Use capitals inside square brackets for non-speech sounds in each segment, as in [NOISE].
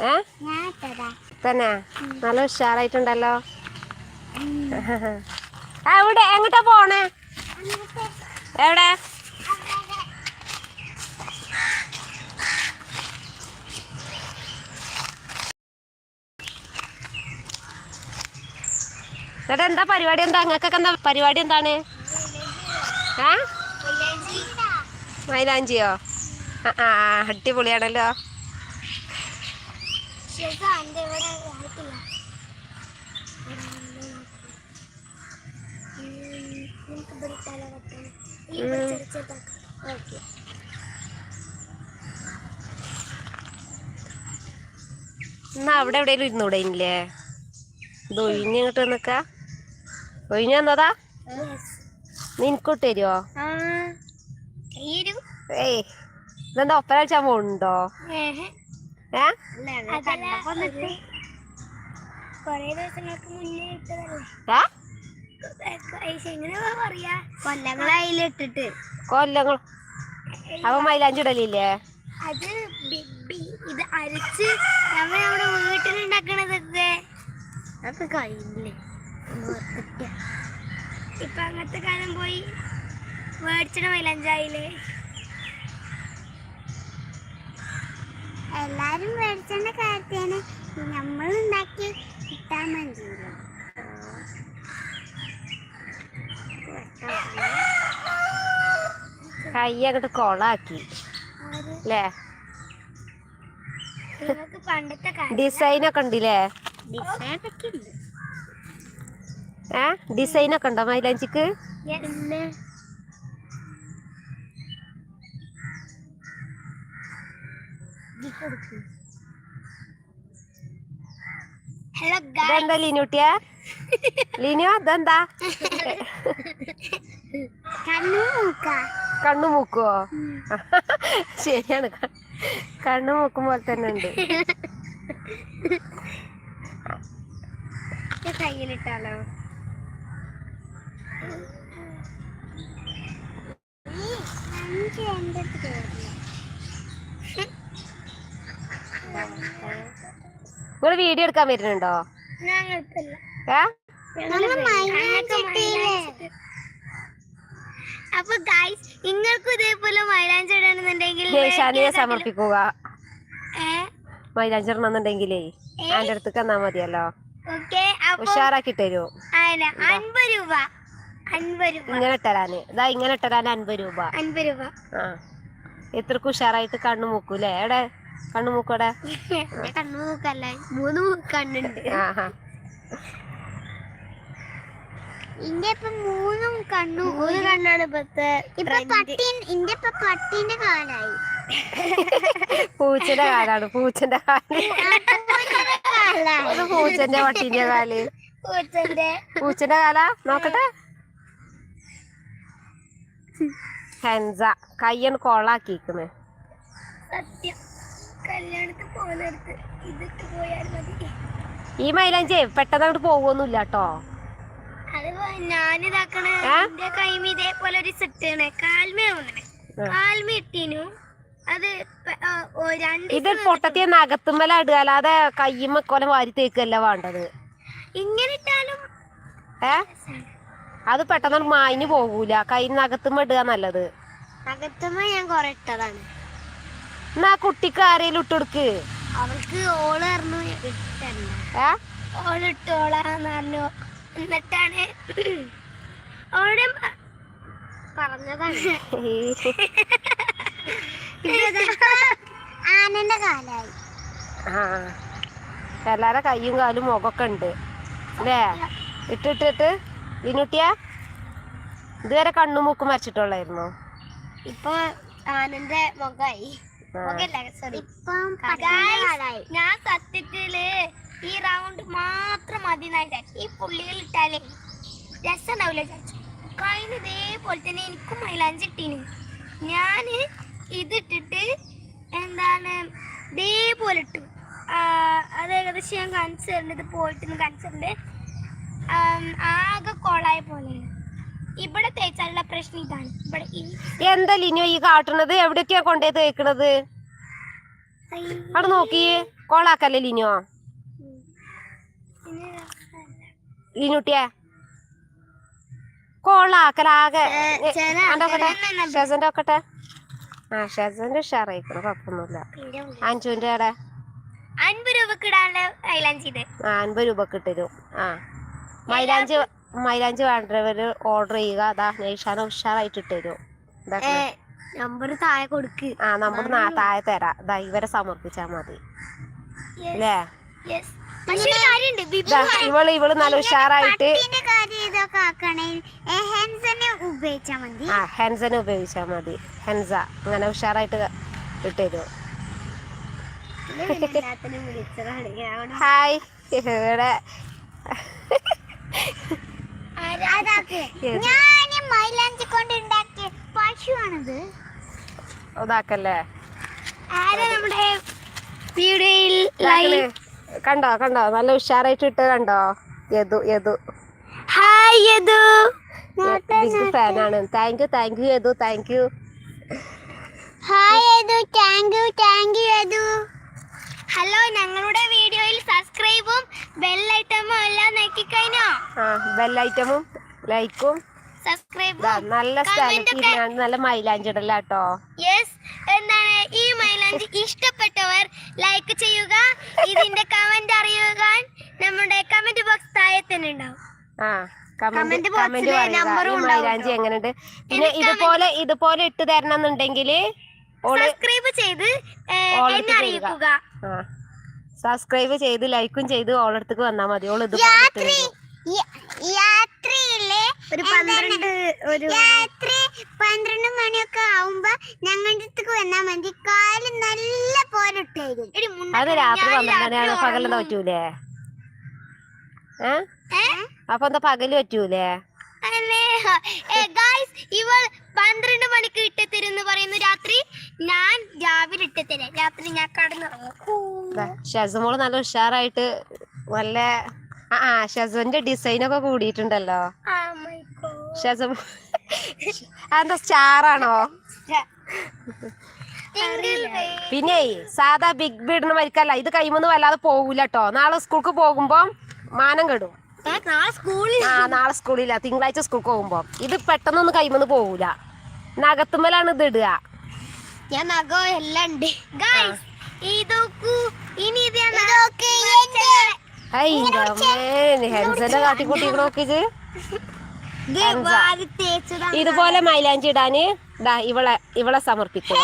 ഏ? തന്നെ? നല്ല ഉഷാറായിട്ടുണ്ടല്ലോ. എവിടെ? എങ്ങോട്ടാ പോണേ? എവിടെ? എന്നിട്ട് എന്താ പരിപാടി? എന്താ അങ്ങക്കൊക്കെ എന്താ പരിപാടി എന്താണ്? ഏ മൈലാഞ്ചിയോ? ആ ആ അടിപൊളിയാണല്ലോ ശരിക്കും എന്റെ ഇവിടെ ആയിട്ടില്ല നമുക്ക് ഇവിടെ ഇട്ടാലോ പറ്റാൻ ഈ ഇവിടെ ചെറുതാക്കാം ഓക്കെ എന്നാ അവിടെ എവിടെയെങ്കിലും ഇരുന്നൂടെ ഇല്ലേ ഇത് ഒഴിഞ്ഞിങ്ങോട്ട് നിക്ക ഒഴിഞ്ഞു വന്നതാ? നിനക്കോട്ട് തരുമോ ഈരു ഏയ് ഇതെന്താ ഒപ്പന വെച്ചാൽ പോണുണ്ടോ? കൊറേ ദിവസങ്ങൾക്ക് മുന്നേ ഇട്ടതല്ലേ? ഏ? എങ്ങനെ പറയാ. കൊല്ലങ്ങളായിലിട്ടിട്ട് കൊല്ലങ്ങൾ അപ്പൊ മൈലാഞ്ചുടലില്ലേ അത് ഇത് അരച്ച് നമ്മൾ നമ്മുടെ വീട്ടിലുണ്ടാക്കണതൊക്കെ അതൊക്കെ കഴിയില്ലേ ഇപ്പൊ അങ്ങനത്തെ കാലം പോയി മേടിച്ചിട്ട് മൈലഞ്ചായില്ലേ എല്ലാരും മേടിച്ചേണ്ട കാര്യത്തിന് നമ്മൾ ഉണ്ടാക്കി കിട്ടാൻ മതിയല്ലോ കൈ അങ്ങോട്ട് കൊളാക്കി. അല്ലേ ഡിസൈൻ ഒക്കെ ഉണ്ടല്ലേ? ഏ? ഡിസൈൻ ഒക്കെ ഉണ്ടോ മൈലാഞ്ചിക്ക്? ഹലോ ഇതെന്താ ലീനുട്ടിയ? ലീനു അതെന്താ? കണ്ണു മൂക്കുവോ ശരിയാണ്. കണ്ണു മൂക്കും പോലെ തന്നെ ഉണ്ട്. കയ്യിലിട്ടാലോ? നിങ്ങൾ വീഡിയോ എടുക്കാൻ വരുന്നുണ്ടോ? അപ്പൊ ഗൈസ് നിങ്ങൾക്കും ഇതേപോലെ മൈലാഞ്ചി ഇടണമെന്നുണ്ടെങ്കിൽ സമർപ്പിക്കുക. മൈലാഞ്ചി ഇടണമെന്നുണ്ടെങ്കിലേ അതിന്റെ അടുത്തേക്ക് എന്നാ മതിയല്ലോ. ഉഷാറാക്കി തരൂ. അൻപത് രൂപ. ഇങ്ങനെ ഇട്ടരാന്. ഇതാ ഇങ്ങനെ ഇട്ടരാന് അൻപത് രൂപ. അൻപത് രൂപ. ആ. എത്രക്കും ഉഷാറായിട്ട് കണ്ണു മൂക്കൂലേ എവിടെ? കണ്ണു മൂക്കോടെ [LAUGHS] കണ്ണു മൂക്കല്ല മൂന്ന് കണ്ണുണ്ട് ആഹാ. ഇന്റെ ഇപ്പൊ മൂന്നും കണ്ണു മൂന്ന് കണ്ണാണ് ഇപ്പത്തെ ഇപ്പൊ പട്ടി ഇന്റെ ഇപ്പൊ പട്ടിന്റെ കാലായി. പൂച്ചന്റെ കാലാണ് പൂച്ചന്റെ കാൽ. പൂച്ചന്റെ പട്ടിന്റെ കാൽ. പൂച്ചന്റെ. പൂച്ചന്റെ കാലാ? നോക്കട്ടെ. ഹെൻസ. കയ്യാണ് കൊളാക്കിക്കുന്നത് സത്യം. കല്യാണത്തിന് പോകുന്നിടത്ത് ഇതൊക്കെ പോയാൽ മതി. ഈ മൈലാഞ്ചി പെട്ടെന്ന് അങ്ങോട്ട് പോകുമൊന്നുമില്ല കേട്ടോ ഞാനിതാക്കണ? എന്റെ കൈമ ഇതേപോലെ ഒരു സെറ്റാണ് കാൽമേ വന്നിട്ട് കാൽമ ഇട്ടീനു. അത് രണ്ട് ഇത് പൊട്ടത്തിയ നഗത്തുമ്മല ഇടുക അല്ലാതെ കയ്യുമ്മ കൊല വാരി തേക്കല്ല വേണ്ടത്. ഇങ്ങനെ ഇട്ടാലും ഏ? അത് പെട്ടെന്ന് മായിന് പോകൂല കൈ നഗത്തുമ്മ ഇടുക നല്ലത്. നഗത്തുമ്മ ഞാൻ കൊറേ ഇട്ടതാണ്. എന്നാ കുട്ടിക്ക് ആരേലും ഇട്ടുകൊടുക്ക് അവൾക്ക് ഓൾ പറഞ്ഞു എന്നിട്ടാണ് ഓളെ പറഞ്ഞതാണ്. ആനന്റെ കാലായി. ആ. എല്ലാരെ കയ്യും കാലും മുഖമൊക്കെ ഉണ്ട്. അല്ലേ? ഇട്ടിട്ടിട്ട് ഇനുട്ടിയ ഇതുവരെ കണ്ണും മൂക്കും മരച്ചിട്ടുള്ളായിരുന്നു ഇപ്പൊ ആനന്റെ മുഖമായി ഞാൻ സത്യത്തിൽ ഈ റൗണ്ട് മാത്രം മതി ഈ പുള്ളികൾ ഇട്ടാലേ രസമുണ്ടാവില്ല കഴിഞ്ഞ ഇതേപോലെ തന്നെ എനിക്കും മൈലാഞ്ചി ഇട്ടീന്. ഞാൻ ഇതിട്ടിട്ട് എന്താണ് ഇതേപോലെ ഇട്ടു. അത് ഏകദേശം ഞാൻ കാണിച്ചു തരുന്നത് ഇത് പോയിട്ട് കാണിച്ചു തരുന്നുണ്ട്. ആകെ കോളായ പോലെ. ഇവിടെ തേച്ചാലുള്ള പ്രശ്നം ഇതാണ്. ഇവിടെ എന്താ ലിനിയോ ഈ കാട്ടണത് എവിടേക്കാ കൊണ്ടേ തേക്കണത്? അവിടെ നോക്കിയേ കോളാക്കല്ലേ ലിനിയോ ലിനുട്ടിയെ. കോളാക്കലാകെ. ഷെസന്റെ ഒക്കെ ആ ഷെസന്റെ ഉഷാറായിക്കണം കുഴപ്പമൊന്നുമില്ല. അഞ്ചുവിന്റെ അവിടെ? അൻപത് രൂപക്ക് ഇടാനുള്ള മൈലാഞ്ചി ആ അൻപത് രൂപ കിട്ടരും ആ. മൈലാഞ്ചി മൈലാഞ്ചി വേണ്ടവര് ഓർഡർ ചെയ്യുക. അതാ നെയ്ഷാന ഉഷാറായിട്ട് ഇട്ടുതരും. നമ്പർ താഴെ കൊടുക്ക്. ആ നമ്പർ താഴെ തരാം. ഇതാ ഇവരെ സമർപ്പിച്ചാ മതി. അല്ലേ ഇവൾ ഇവൾ നല്ല ഉഷാറായിട്ട് ആക്കണേ. ഹെൻസനെ ഉപയോഗിച്ചാ മതി. ആ ഹെൻസനെ ഉപയോഗിച്ചാൽ മതി. ഹെൻസ അങ്ങനെ ഉഷാറായിട്ട് വിളിച്ചതാണ്. ഹായ്. ഇവിടെ? ഞാൻ മൈലാഞ്ചി കൊണ്ട് ഉണ്ടാക്കിയ പശുവാണിത്. ഇതാക്കല്ലേ ആരാ നമ്മുടെ വീഡിയോയിൽ. കണ്ടോ കണ്ടോ? നല്ല ഉഷാറായിട്ട് ഇട്ട് കണ്ടോ? യദു യദു. ഹായ് യദു. ബിഗ് ഫാനാണ്. Thank you thank you Yadu. Thank you hi Yadu. Thank you thank you Yadu. Hello ഞങ്ങളുടെ വീഡിയോയിൽ സബ്സ്ക്രൈബും ബെല്ലൈറ്റമും ലൈക്കും. നല്ല സ്ഥലത്ത് നല്ല മൈലാഞ്ചിടല കേട്ടോ എന്താണ് ഈ മൈലാഞ്ചി ഇഷ്ടപ്പെട്ടവർ ലൈക്ക് ചെയ്യുക ഇതിന്റെ കമന്റ് അറിയുക നമ്മുടെ കമന്റ് ബോക്സ് താഴെ തന്നെ ഉണ്ടാവും. ആ കമന്റ് കമന്റ് പറയുക. മൈലാഞ്ചി. എങ്ങനെയുണ്ട്? പിന്നെ ഇതുപോലെ ഇതുപോലെ ഇട്ട് തരണം എന്നുണ്ടെങ്കിൽ സബ്സ്ക്രൈബ് ചെയ്ത് എന്നെ അറിയിക്കുക. സബ്സ്ക്രൈബ് ചെയ്ത് ലൈക്കും ചെയ്ത് ഓളടുത്തേക്ക് വന്നാൽ മതി. ഓൾ ഇത് യാത്രയിലെ ഒരു പന്ത്രണ്ട് ഒരു രാത്രി പന്ത്രണ്ട് മണിയൊക്കെ ആവുമ്പോ ഞങ്ങളുടെ അടുത്തേക്ക് വന്നാൽ മതി. കാൽ നല്ല പോലെ ഇട്ടേരും അത് രാത്രി പകലെന്താ പറ്റൂലേ? ഏ? അപ്പൊ എന്താ പകൽ പറ്റൂലേ? ഇവൾ പന്ത്രണ്ട് മണിക്ക് ഇട്ടെത്തരുന്ന് പറയുന്നു. രാത്രി ഞാൻ രാവിലെ ഇട്ടെത്തരാം. രാത്രി ഞാൻ കടന്നിറങ്ങും. ഷെസമോൾ നല്ല ഉഷാറായിട്ട് നല്ല ആ ഷെസന്റെ ഡിസൈൻ ഒക്കെ കൂടിയിട്ടുണ്ടല്ലോ. ഷെസം അതെന്താ സ്റ്റാർ ആണോ? പിന്നെ സാധാ ബിഗ് ബീഡിന് മരിക്കല്ല ഇത് കൈമൊന്നും വല്ലാതെ പോകൂല കേട്ടോ നാളെ സ്കൂൾക്ക് പോകുമ്പോ മാനം കെടും. ആ നാളെ സ്കൂളില്ല. തിങ്കളാഴ്ച സ്കൂൾ പോകുമ്പോ. ഇത് പെട്ടെന്നൊന്നും കൈമന്ന് പോകൂല നഗത്തുമ്മലാണ് ഇത് ഇടുക. ഞാൻ നഖം എല്ലാം ഉണ്ട്. ഐ ഹെൻസന്റെ ഹെൻസ. ഇതുപോലെ മൈലാഞ്ചി ഇടാന്. ദാ ഇവളെ ഇവളെ സമർപ്പിക്കുക.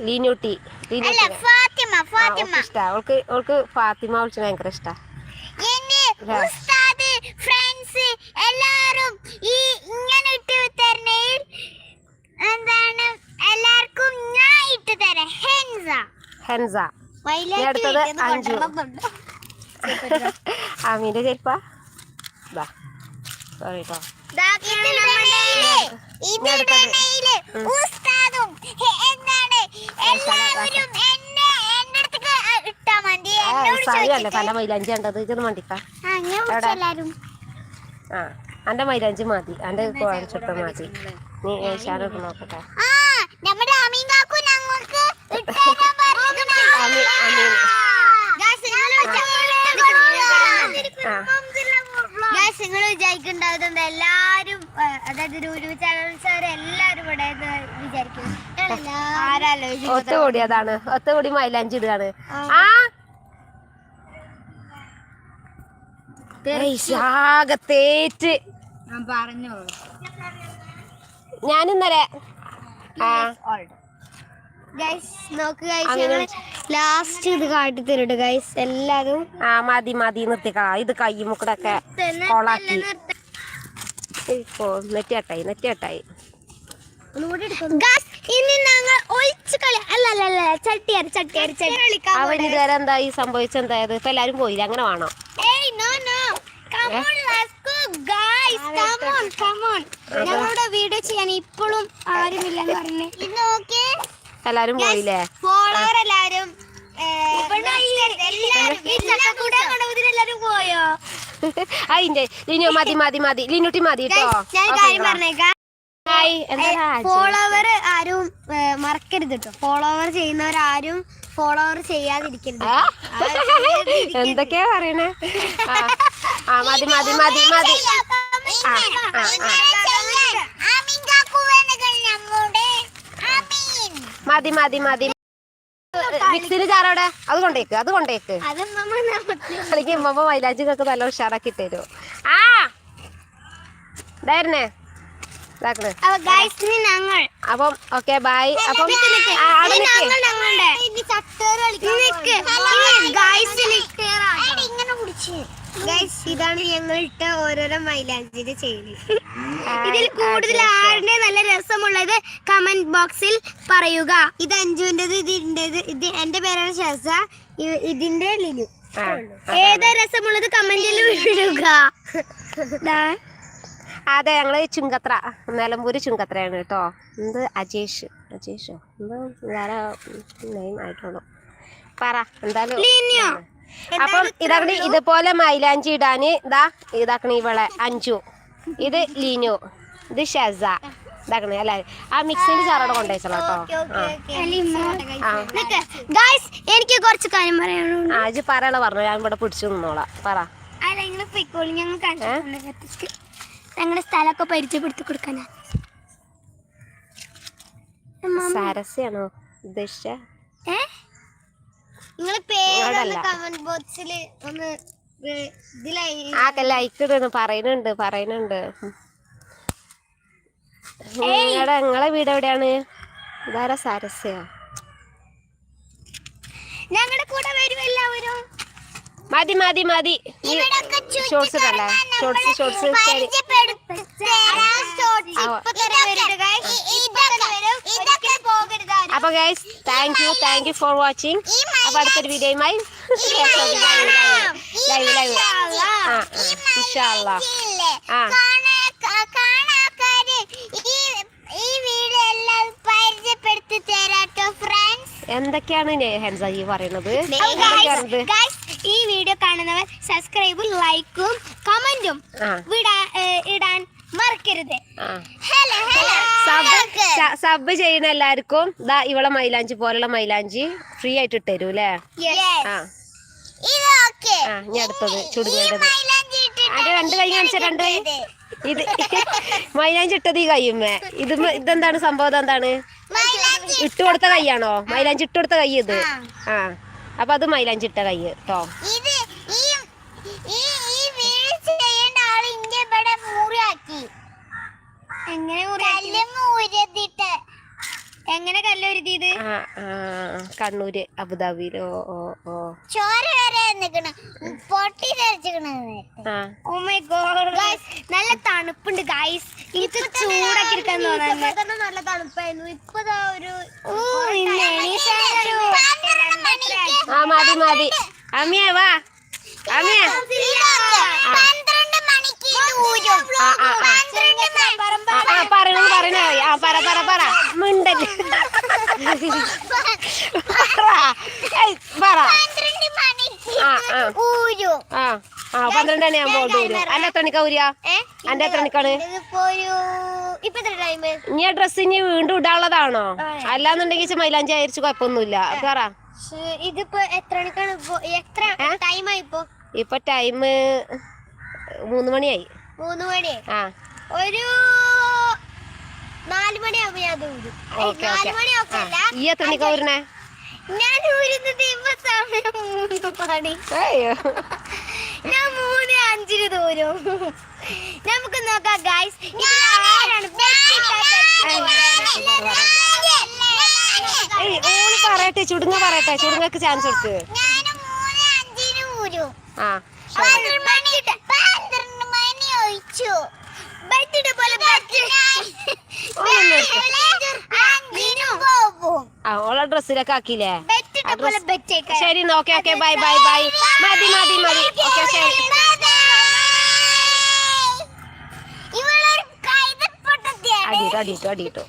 ലീനൂട്ടി. ഇഷ്ടാ. അവൾക്ക് അവൾക്ക് ഫാത്തിമ വിളിച്ച ഭയങ്കര ഇഷ്ടാ? ഫ്രണ്ട്സ് എല്ലാരും ഈ ഇങ്ങനെ ഇട്ട് തരണേൽ എന്താണ്? എല്ലാവർക്കും ഞാൻ ഇട്ട് തരാം. ഹെൻസ. ഹെൻസ. അടുത്തത് അഞ്ചു. അമീന്റെ [LAUGHS] ചെരുപ്പാ? ബാ. സോറി കേട്ടോ ദാ ഇത് നമ്മുടെ ഇത് ഇടണേൽ ഉസ്താദും എന്താണ്? എല്ലാവരും എന്നെ എന്റെ അടുത്തേക്ക് ഇട്ടാ എന്നോട് സാരിയല്ലേ ചോദിച്ചിട്ട് പല മൈലാഞ്ചി ഉണ്ടത് ഇതൊന്ന് മണ്ടിക്ക ആ, അന്റെ മൈലാഞ്ചി മതി. അന്റെ ചുട്ട മതി. നീ ഏഷ്യാനൊക്കെ നോക്കട്ടെ. ആ നമ്മുടെ അമീൻ കാക്കു ഞങ്ങൾക്ക് ഇട്ടുതരാൻ പറഞ്ഞിരിക്കണ. അമീൻ, അമീൻ. Guys, നിങ്ങൾ വിചാരിക്കുന്നുണ്ടോ? ആ. Guys, നിങ്ങൾ വിചാരിക്കുന്നുണ്ടാവുന്നുണ്ട് എല്ലാരും അതായത് ചാനൽസാർ എല്ലാരും ഇവിടെ വിചാരിക്കും ഒത്തുകൂടി അതാണ് ഒത്തുകൂടി മൈലാഞ്ചി ഇടുകയാണ്. ആ. ഏയ്, തേറ്റ് ഞാൻ ഇന്നലെ ഗൈസ് നോക്ക് ഗൈസ് അങ്ങനെ. ലാസ്റ്റ് ഇത് കാട്ടി തരട്ടെ ഗൈസ് എല്ലാരും ആ മതി മതി നിർത്തിക്കളാ. ഇത് കൈ മുക്കടൊക്കെ കൊളാക്കി. ഓ നെറ്റാട്ടായി നെറ്റിയട്ടായി. ഗൈസ് ഇനി ഞങ്ങൾ ഒളിച്ചു കളി അല്ല അല്ല അല്ല ചട്ടിയാർ ചട്ടിയാർ ചട്ടി അവൻ ഇതുവരെ എന്തായി സംഭവിച്ചെന്തായത്? ഇപ്പൊ എല്ലാരും പോയില്ല? അങ്ങനെ വേണോ? ഞങ്ങളുടെ വീഡിയോ ചെയ്യാൻ ഇപ്പോഴും ആരുമില്ലെന്ന് പറഞ്ഞു. എല്ലാരും പോയില്ലേ? ഫോളോവർ എല്ലാരും എല്ലാരും പോയോ? അതിന്റെ ലിനു മതി മതി മതി. ലിനുട്ടി മതി കേട്ടോ? ഫോളോവർ ആരും മറക്കരുത് കേട്ടോ ഫോളോവർ ചെയ്യുന്നവരാരും ഫോളോവർ ചെയ്യാതിരിക്കരുത്? എന്തൊക്കെയാ പറയണേ? ആ മതി മതി മതി മതി. മതി മതി മതി മിക്സിയിൽ ചാറവിടെ അത് കൊണ്ടേക്ക് അത് കൊണ്ടേക്ക്. അല്ലെങ്കിൽ ഉമ്മ മൈലാജിക്കൊക്കെ നല്ല ഉഷാറാക്കി തരും. ആ! ഇതായിരുന്നേ. അപ്പം ഓക്കെ ബൈ അപ്പം ഇങ്ങനെ കുടിച്ചു. ഇതാണ് ഞങ്ങൾ ഇട്ട ഓരോരോ മൈലാഞ്ചിന്റെ ചെയ്തി [LAUGHS] ഇതിൽ കൂടുതൽ ആരുടെ നല്ല രസമുള്ളത് കമന്റ് ബോക്സിൽ പറയുക. ഇത് അഞ്ചുവിന്റെത് ഇതിന്റെത് ഇത് എന്റെ പേരാണ് ഷസ ഇതിന്റെ ലിനു. ഏതാ രസമുള്ളത് കമന്റിൽ വിടുക. [LAUGHS] അതെ ഞങ്ങൾ ചുങ്കത്ര. നിലമ്പൂര് ചുങ്കത്രയാണ് കേട്ടോ. എന്ത് അജേഷ്? അജേഷോ? എന്താ? വേറെ നെയിം ആയിട്ടുള്ളൂ. പറ എന്തായാലും? അപ്പം ഇതാക്കണി ഇതുപോലെ മൈലാഞ്ചി ഇടാന്. ഇതാ ഇതാക്കണി ഇവളെ അഞ്ചു ഇത് ലീനു. ഇത് ഷെസ. ഇതാക്കണേ അല്ലേ? ആ മിക്സിന്റെ ചാറോടെ കൊണ്ടുവച്ചോളൂ കേട്ടോ. എനിക്ക് കുറച്ച് കാര്യം പറയാനുണ്ട്. ആ ഇജ്ജ് പറയണ പറഞ്ഞു. ഞാൻ ഇവിടെ പിടിച്ചു നിന്നോളാം. പറ. ഞങ്ങളുടെ സ്ഥലമൊക്കെ പരിചയപ്പെടുത്തി കൊടുക്കാനാ സരസ്യാണോ ഉദ്ദേശിച്ച? ഏ? കമന്റ് ബോക്സിൽ ഒന്ന് ലൈക്ക് ഇടുന്നു. പറയുന്നുണ്ട് പറയുന്നുണ്ട്. നിങ്ങളുടെ നിങ്ങളെ വീട് എവിടെയാണ്? ഇതാരാ സരസ്യ? ഞങ്ങളുടെ കൂടെ വരും എല്ലാവരും. മതി മതി മതി. ഷോർട്സ് ഷോർട്സ് ഷോർട്സ് അപ്പൊ guys thank you thank you for watching അപ്പൊ അടുത്തൊരു വീഡിയോയുമായി ലൈവ് ലൈവ് ആ ഇൻഷാല്ല ആ. എന്തൊക്കെയാണ് ഹെൻസാജി പറയുന്നത്? ഈ വീഡിയോ കാണുന്നവർ സബ്സ്ക്രൈബും ലൈക്കും കമന്റും ഇടാൻ മറക്കരുത്. സബ് ചെയ്യുന്ന എല്ലാവർക്കും ദാ ഇവളെ മൈലാഞ്ചി പോലുള്ള മൈലാഞ്ചി ഫ്രീ ആയിട്ട് ഇട്ടു അല്ലേ ആ. ഇനി അടുത്തത് ചുടുങ്ങേണ്ടത് അത് രണ്ട് കൈ കാണിച്ച രണ്ട് കൈ. ഇത് [LAUGHS] മൈലാഞ്ചി ഇട്ടത് ഈ കയ്യുമ്മേ ഇത് ഇതെന്താണ് സംഭവം? എന്താണ് ഇട്ട് കൊടുത്ത കൈയാണോ? മൈലാഞ്ചി ഇട്ട് കൊടുത്ത കൈ ഇത്. ആ. അപ്പൊ അത് മൈലാഞ്ചി ഇട്ട കൈ കേട്ടോ ഇത് ഈ ഈ ഈ വീഴ്ച ചെയ്യേണ്ട ആൾ ഇന്റെ ഇവിടെ മുറിയാക്കി. എങ്ങനെ കല്ലുമ്മ ഉരുതിട്ട് എങ്ങനെ കല്ലുരുതിയത് കണ്ണൂര് അബുദാബിയിലോ ഓ ഓ ചോര വരെ നിക്കണ്. പൊട്ടി ഗോഡ് നല്ല തണുപ്പുണ്ട് ഗൈസ് ചൂടൊക്കെ എടുക്കാൻ തോന്നുന്നു നല്ല തണുപ്പായിരുന്നു. ഇപ്പൊ ഒരു ആ മതി മതി. അമ്മിയെ വാ. അമ്മിയെ പന്ത്രണ്ട് മണിക്ക് ഊരും ആ ആ ആ ആ, ആ പറയണത് പറയണ ആ പറ പറ പറ മിണ്ടല്ലേ പറ ഏയ്, പറ പന്ത്രണ്ട് ആ ഊരും. അന്റെ എത്ര മണിക്കാ ഊരിയ അന്റെ എത്ര മണിക്കാണ്? ഇനി ഡ്രസ് ഇനി വീണ്ടും ഇടാനുള്ളതാണോ? അല്ലാന്നുണ്ടെങ്കിൽ മൈലാഞ്ചി അയച്ചു കുഴപ്പമൊന്നുമില്ല. പറ. ഇതിപ്പോ എത്ര മണിക്കാണ് എത്ര ഏ? ടൈം ആയി ഇപ്പൊ? ഇപ്പൊ ടൈം മൂന്ന് മണിയായി. മൂന്ന് മണി. ആ. ഒരു നാല് ഞാൻ ഊരും. നാല് ഈ എത്ര മണിക്കാ ഊരണേ ഞാൻ ഊരുന്നത് ഇപ്പൊ സമയം മൂന്ന് മണി. ഞാൻ മൂന്ന് അഞ്ചിന് ദൂരം നമുക്ക് നോക്കാം ഗൈസ് ആരാണ് ഓൾ പറയട്ടെ ചുടുങ്ങ പറയട്ടെ. ചുടുങ്ങക്ക് ചാൻസ് കൊടുക്ക്. ആ പന്ത്രണ്ട് മണി ഒഴിച്ചു. ബെറ്റിട്ട് പോലെ ഓളെ ഡ്രസ്സിലൊക്കെ ആക്കിയില്ലേ? ശരി okay okay bye bye bye മതി മതി മതി. ഓക്കെ ശരി. അടിയിട്ടു അടിയിട്ടു അടിയിട്ടു.